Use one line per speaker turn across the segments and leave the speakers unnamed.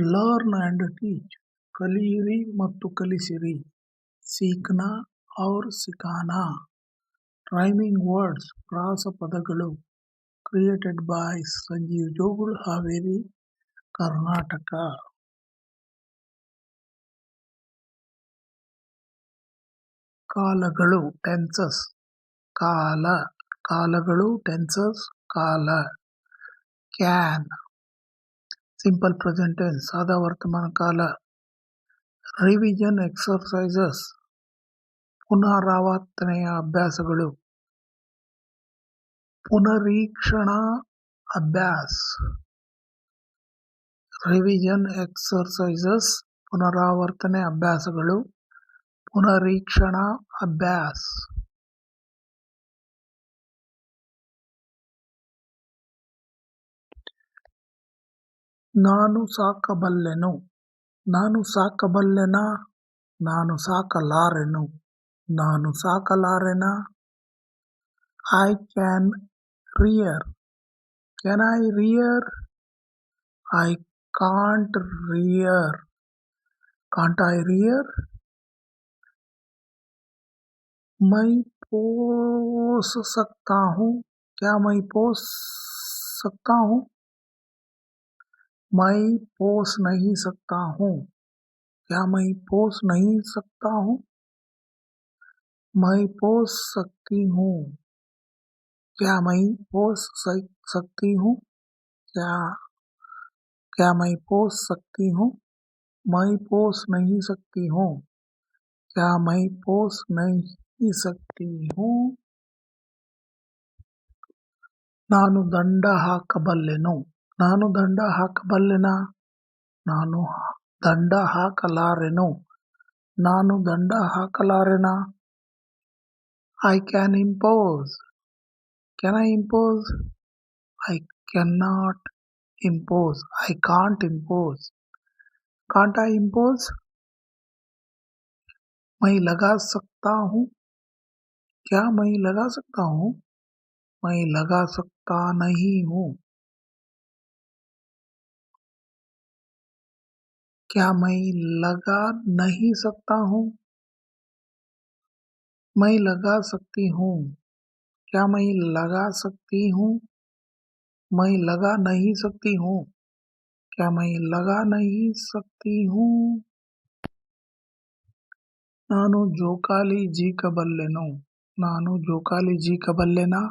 Learn and teach ಕಲಿಯಿರಿ ಮತ್ತು ಕಲಿಸಿರಿ. ಸೀಕ್ನಾ ಔರ್ ಸಿಖಾನಾ ರೈಮಿಂಗ್ ವರ್ಡ್ಸ್ ಪ್ರಾಸಪದಗಳು ಕ್ರಿಯೇಟೆಡ್ ಬೈ ಸಂಜೀವ್ ಜೋಗುಳ್, ಹಾವೇರಿ, ಕರ್ನಾಟಕ. ಕಾಲಗಳು ಟೆನ್ಸಸ್ ಕಾಲ, ಕಾಲಗಳು ಟೆನ್ಸಸ್ ಕಾಲ. ಕ್ಯಾನ್ ಸಿಂಪಲ್ ಪ್ರೆಸೆಂಟ್ ಟೆನ್ಸ್ ಸಾದಾ ವರ್ತಮಾನ ಕಾಲ ರಿವಿಷನ್ ಎಕ್ಸರ್ಸೈಸಸ್ ಪುನರಾವರ್ತನೆಯ ಅಭ್ಯಾಸಗಳು ಪುನರೀಕ್ಷಣಾ ಅಭ್ಯಾಸ ರಿವಿಷನ್ ಎಕ್ಸರ್ಸೈಸಸ್ ಪುನರಾವರ್ತನೆ ಅಭ್ಯಾಸಗಳು ಪುನರೀಕ್ಷಣಾ ಅಭ್ಯಾಸ್ ನಾನು ಸಾಕಬಲ್ಲೆನು ನಾನು ಸಾಕಬಲ್ಲೆನಾ ನಾನು ಸಾಕಲಾರೆನು ನಾನು ಸಾಕಲಾರೆನಾ I can rear can I rear I can't rear can't I rear मैं पोस सकता हूँ क्या मैं पोस सकता हूँ मैं पोस नहीं सकता हूँ क्या मैं पोस नहीं सकता हूँ मैं पोस सकती हूँ क्या मैं पोस सकती हूँ क्या क्या मैं पोस सकती हूँ मैं पोस नहीं सकती हूँ क्या मैं पोस नहीं सकती हूँ ನಾನು ದಂಡ ಹಾಕಬಲ್ಲೆನು ನಾನು ದಂಡ ಹಾಕಬಲ್ಲೆನಾ ನಾನು ದಂಡ ಹಾಕಲಾರೆನು ನಾನು ದಂಡ ಹಾಕಲಾರೆನಾ I can impose can I impose I can not impose I can't impose can't I impose मैं लगा सकता हूँ क्या मैं लगा सकता हूँ मैं लगा सकता नहीं हूँ क्या मैं लगा नहीं सकता हूँ मैं लगा सकती हूँ क्या मैं लगा सकती हूँ मैं लगा नहीं सकती हूँ क्या मैं लगा नहीं सकती हूँ ನಾನು ಜೋಕಾಲಿ ಜೀಕಬಲ್ಲೆನು ನಾನು ಜೋಕಾಲಿ ಜೀಕಬಲ್ಲೆನಾ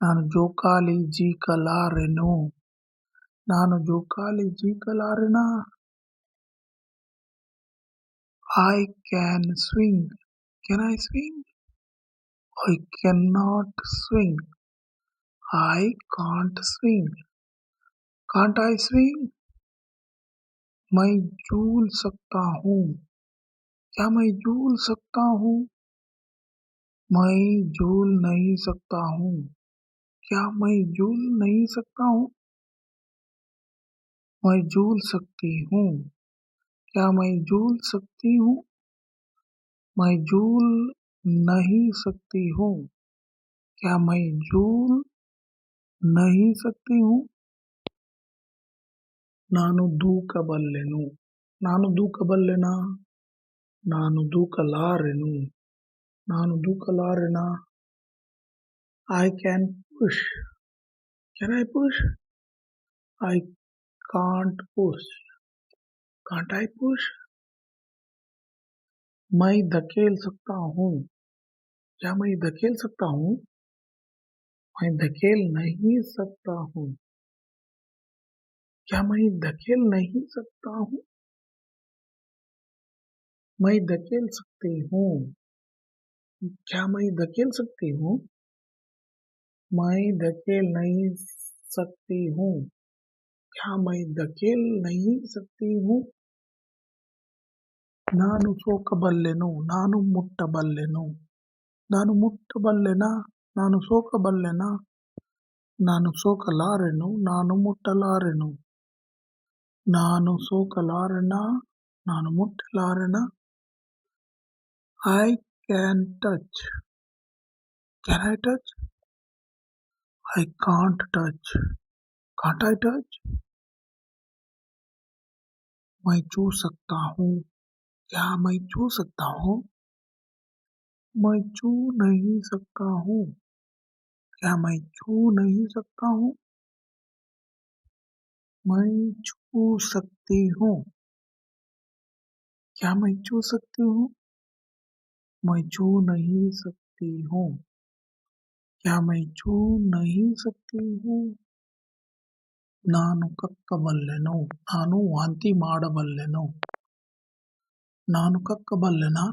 ನಾನು ಜೋಕಾಲಿ ಜೀಕಲಾರೆನು ನಾನು ಜೋಕಾಲಿ ಜೀಕಲಾರೆನಾ I can swing. Can I swing? I cannot swing. I can't swing. Can't I swing? मैं झूल सकता हूँ क्या मैं झूल सकता हूँ मैं झूल नहीं सकता हूँ क्या मैं झूल नहीं सकता हूँ मैं झूल सकती हूँ क्या मैं झूल सकती हूँ मैं झूल नहीं सकती हूँ क्या मैं झूल नहीं सकती हूँ ನಾನು ದೂಕಬಲ್ಲೆನು ನಾನು ದೂಕಬಲ್ಲೆನಾ ನಾನು ದೂಕಲಾರೆನು ನಾನು ದೂಕಲಾರೆನಾ I can push can I push I can't push can't I push मैं धकेल सकता हूँ। क्या मैं धकेल सकता हूँ? मैं धकेल नहीं सकता हूँ। क्या मैं धकेल नहीं सकता हूँ? मैं धकेल सकती हूँ। क्या मैं धकेल सकती हूँ? मैं धकेल नहीं सकती हूँ। क्या मैं धकेल नहीं सकती हूँ ನಾನು ಸೋಕಬಲ್ಲೆನು ನಾನು ಮುಟ್ಟಬಲ್ಲೆನು ನಾನು ಮುಟ್ಟಬಲ್ಲೆನಾ ನಾನು ಸೋಕಬಲ್ಲೆನಾ ನಾನು ಸೋಕಲಾರೆನು ನಾನು ಮುಟ್ಟಲಾರೆನು ನಾನು ಸೋಕಲಾರೆನಾ ನಾನು ಮುಟ್ಟಲಾರೆನಾ I can touch can I touch I can't touch काटा I मैं छू सकता हूँ। क्या मैं छू सकता हूँ? मैं छू नहीं सकता हूँ। क्या मैं छू नहीं सकता हूँ? मैं छू सकती हूँ। क्या मैं छू सकती हूँ? मैं छू नहीं सकती हूँ। क्या मैं छू नहीं सकती हूँ? ನಾನು ಕಕ್ಕಬಲ್ಲೆನು, ನಾನು ವಾಂತಿ ಮಾಡಬಲ್ಲೆನು. ನಾನು ಕಕ್ಕಬಲ್ಲೆನಾ?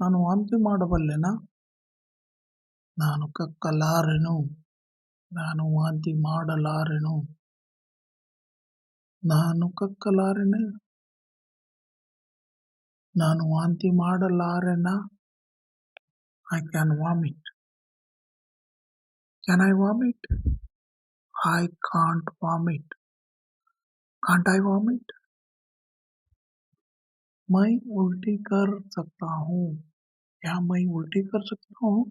ನಾನು ವಾಂತಿ ಮಾಡಬಲ್ಲೆನಾ? ನಾನು ಕಕ್ಕಲಾರೆನು, ನಾನು ವಾಂತಿ ಮಾಡಲಾರೆನು. ನಾನು ಕಕ್ಕಲಾರೆನೆ? ನಾನು ವಾಂತಿ ಮಾಡಲಾರೆನಾ? I can vomit can I vomit I can't vomit. Can't I vomit? मैं उल्टी कर सकता हूँ। क्या मैं उल्टी कर सकता हूँ?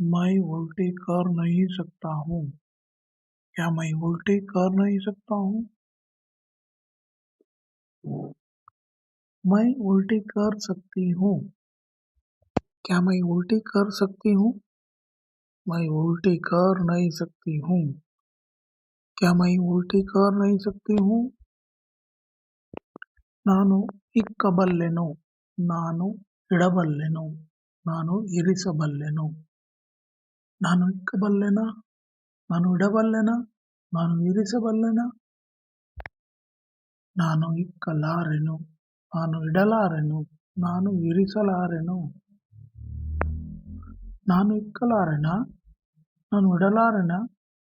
मैं उल्टी कर नहीं सकता हूँ। क्या मैं उल्टी कर नहीं सकता हूँ? मैं उल्टी कर सकती हूँ। क्या मैं उल्टी कर सकती हूँ? मैं उल्टी कर नहीं सकती हूँ क्या मैं उल्टी कर नहीं सकती हूँ ನಾನು ಇಕ್ಕಬಲ್ಲೆನು ನಾನು ಇಡಬಲ್ಲೆನು ನಾನು ಇರಿಸಬಲ್ಲೆನು ನಾನು ಇಕ್ಕಬಲ್ಲೆನ ನಾನು ಇಡಬಲ್ಲೆನ ನಾನು ಇರಿಸಬಲ್ಲೆನ ನಾನು ಇಕ್ಕಲಾರೆನು ನಾನು ಇಡಲಾರೆನು ನಾನು ಇರಿಸಲಾರೆನು ನಾನು ಇಕ್ಕಲಾರೆನ ನಾನು ಇಡಲಾರೆನ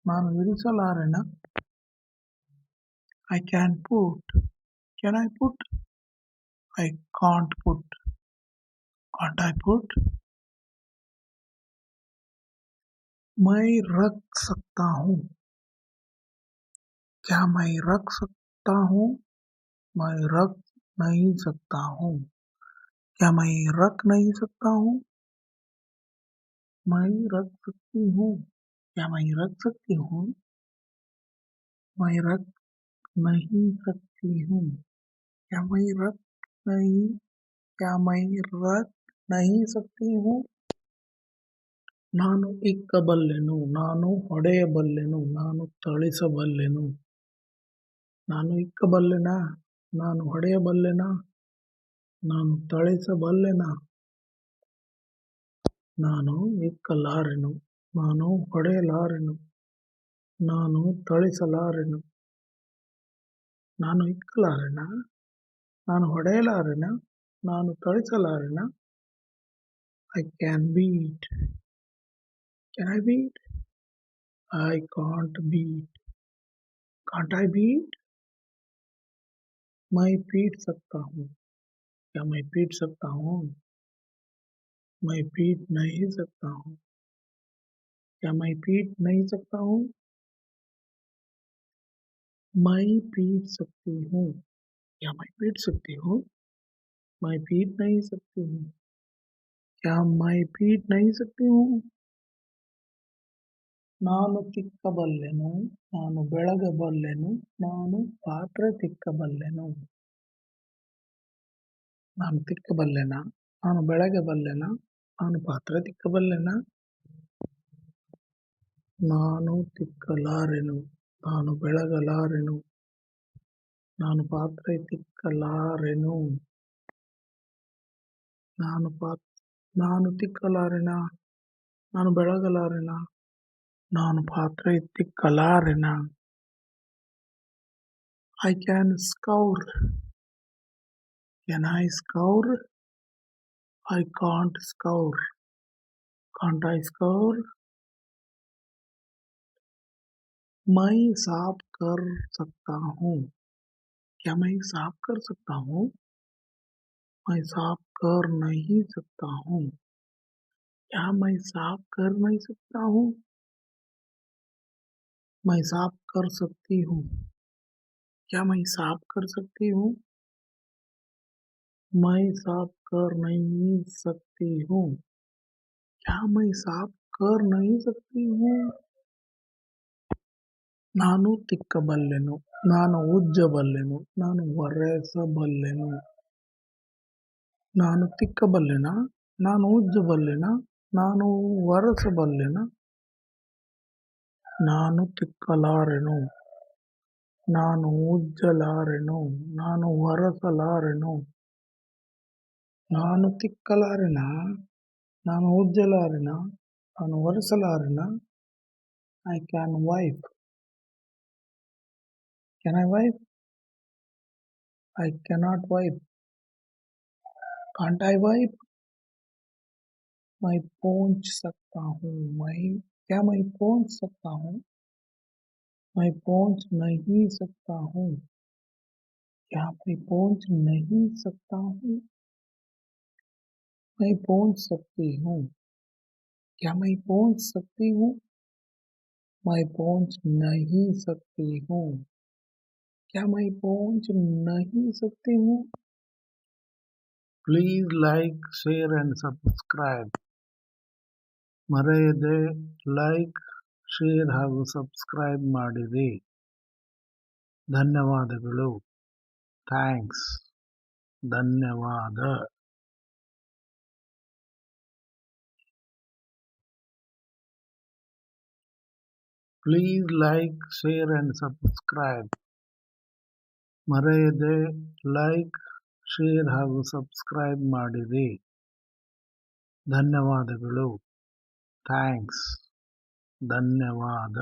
ನಾನು ಇರಿಸಲಾರೆನ I can put can I put I can't put can't I put मैं रख सकता हूँ क्या मैं रख सकता हूँ मैं रख नहीं सकता हूँ क्या मैं रख नहीं सकता हूँ मैं रख सकती हूँ क्या मैं रख सकती हूँ मैं रख नहीं सकती हूँ क्या मैं रख नहीं क्या मैं रख नहीं सकती हूँ ನಾನು ಇಕ್ಕಬಲ್ಲೆನು ನಾನು ಹೊಡೆಯಬಲ್ಲೆನು ನಾನು ಥಳಿಸಬಲ್ಲೆನು ನಾನು ಇಕ್ಕಬಲ್ಲೆನಾ ನಾನು ಹೊಡೆಯಬಲ್ಲೆನಾ ನಾನು ಥಳಿಸಬಲ್ಲೆನಾ ನಾನು ಇಕ್ಕಲಾರೆನು ನಾನು ಹೊಡೆಯಲಾರೆನು ನಾನು ಥಳಿಸಲಾರೆನು ನಾನು ಇಕ್ಕಲಾರೆನಾ ನಾನು ಹೊಡೆಯಲಾರೆನಾ ನಾನು ಥಳಿಸಲಾರೆನಾ I can beat can I beat I can't beat can't I beat मैं पीट सकता हूँ क्या मैं पीट सकता हूँ मैं पीट नहीं सकता हूँ क्या मैं पीट नहीं सकता हूँ मैं पीट सकती हूँ क्या मैं पीट सकती हूँ मैं पीट नहीं सकती हूँ क्या मैं पीट नहीं सकती हूँ ನಾನು ತಿಕ್ಕಬಲ್ಲೆನು ನಾನು ಬೆಳಗಬಲ್ಲೆನು ನಾನು ಪಾತ್ರೆ ತಿಕ್ಕಬಲ್ಲೆನು ನಾನು ತಿಕ್ಕಬಲ್ಲೆನ ನಾನು ಬಲ್ಲೆನ ನಾನು ಪಾತ್ರ ತಿಕ್ಕಬಲ್ಲೆನ? ನಾನು ತಿಕ್ಕಲಾರೆನು? ನಾನು ಬೆಳಗಲಾರೆನು ನಾನು ಪಾತ್ರೆ ತಿಕ್ಕಲಾರೆನು? ನಾನು ತಿಕ್ಕಲಾರೆನ? ನಾನು ಬೆಳಗಲಾರೆನ ನಾನು ಪಾತ್ರ ತಿಕ್ಕಲಾರೆನ? I can scour can I scour I can't score. Can't I score? मैं साफ़ कर सकता हूँ। क्या मैं साफ़ कर सकता हूँ? मैं साफ़ कर नहीं सकता हूँ। क्या मैं साफ़ कर नहीं सकता हूँ? मैं साफ़ कर सकती हूँ। क्या मैं साफ़ कर सकती हूँ? मैं साफ़ कर नहीं सकती हूँ क्या मैं साफ कर नहीं सकती हूँ ನಾನು ತಿಕ್ಕಬಲ್ಲೆನು ನಾನು ಉಜ್ಜಬಲ್ಲೆನು ನಾನು ಒರೆಸಬಲ್ಲೆನು ನಾನು ತಿಕ್ಕಬಲ್ಲೆನ ನಾನು ಉಜ್ಜಬಲ್ಲೆನ ನಾನು ಒರೆಸಬಲ್ಲೆನ ನಾನು ತಿಕ್ಕಲಾರೆನು ನಾನು ಉಜ್ಜಲಾರೆನು ನಾನು ಒರೆಸಲಾರೆನು ನಾನು ತಿಕ್ಕಲಾರೆನ ನಾನು ಉಜ್ಜಲಾರೆನ ನಾನು ಒರೆಸಲಾರೆನ I can wipe Can I wipe? I cannot wipe. Can't I wipe? मैं पहुंच सकता हूँ मैं क्या मैं पहुंच सकता हूँ मैं पहुंच नहीं सकता हूँ क्या मैं पहुंच नहीं सकता हूँ मैं पहुंच सकती हूँ क्या मैं पहुंच सकती हूँ मैं पहुंच नहीं सकती हूँ क्या मैं पहुंच नहीं सकती हूँ please like share and subscribe ಮರೆಯದೆ ಲೈಕ್ ಶೇರ್ ಹಾಗೂ ಸಬ್ಸ್ಕ್ರೈಬ್ ಮಾಡಿರಿ ಧನ್ಯವಾದಗಳು ಥ್ಯಾಂಕ್ಸ್ ಧನ್ಯವಾದ please like share and subscribe ಮರೆಯದೆ ಲೈಕ್ ಶೇರ್ ಹಾಗೂ ಸಬ್ಸ್ಕ್ರೈಬ್ ಮಾಡಿರಿ ಧನ್ಯವಾದಗಳು ಥ್ಯಾಂಕ್ಸ್ ಧನ್ಯವಾದ